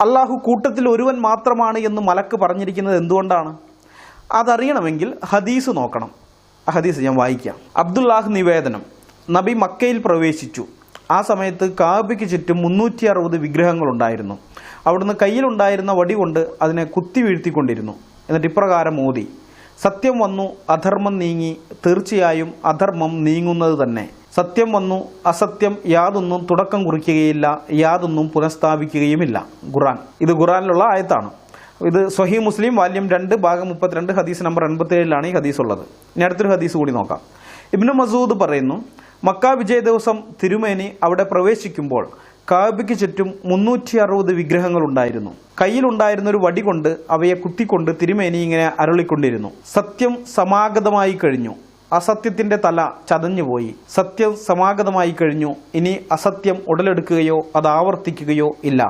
അള്ളാഹു കൂട്ടത്തിൽ ഒരുവൻ മാത്രമാണ് എന്ന് മലക്ക് പറഞ്ഞിരിക്കുന്നത് എന്തുകൊണ്ടാണ്? അതറിയണമെങ്കിൽ ഹദീസ് നോക്കണം. ഹദീസ് ഞാൻ വായിക്കാം. അബ്ദുല്ലാഹ് നിവേദനം. നബി മക്കയിൽ പ്രവേശിച്ചു. ആ സമയത്ത് കാബയ്ക്ക് ചുറ്റും മുന്നൂറ്റി അറുപത് വിഗ്രഹങ്ങളുണ്ടായിരുന്നു. അവിടുന്ന് കയ്യിലുണ്ടായിരുന്ന വടി കൊണ്ട് അതിനെ കുത്തി വീഴ്ത്തിക്കൊണ്ടിരുന്നു. എന്നിട്ട് ഇപ്രകാരം മോദി സത്യം വന്നു അധർമ്മം നീങ്ങി തീർച്ചയായും അധർമ്മം നീങ്ങുന്നത് തന്നെ. സത്യം വന്നു അസത്യം യാതൊന്നും തുടക്കം കുറിക്കുകയില്ല യാതൊന്നും പുനഃസ്ഥാപിക്കുകയുമില്ല. ഖുറാൻ ഇത് ഖുറാനിലുള്ള ആയത്താണ്. ഇത് സ്വഹി മുസ്ലിം വാല്യം രണ്ട് ഭാഗം മുപ്പത്തിരണ്ട് ഹദീസ് നമ്പർ എൺപത്തിയേഴിലാണ് ഈ ഹദീസ് ഉള്ളത് ഇനി അടുത്തൊരു ഹദീസ് കൂടി നോക്കാം. ഇബ്നു മസൂദ് പറയുന്നു മക്ക വിജയ ദിവസം തിരുമേനി അവിടെ പ്രവേശിക്കുമ്പോൾ കാബയ്ക്ക് ചുറ്റും മുന്നൂറ്റി അറുപത് വിഗ്രഹങ്ങളുണ്ടായിരുന്നു. കയ്യിലുണ്ടായിരുന്ന ഒരു വടി കൊണ്ട് അവയെ കുത്തിക്കൊണ്ട് തിരുമേനി ഇങ്ങനെ അരളിക്കൊണ്ടിരുന്നു. സത്യം സമാഗതമായി കഴിഞ്ഞു. അസത്യത്തിന്റെ തല ചതഞ്ഞുപോയി സത്യം സമാഗതമായി കഴിഞ്ഞു. ഇനി അസത്യം ഉടലെടുക്കുകയോ അത് ആവർത്തിക്കുകയോ ഇല്ല.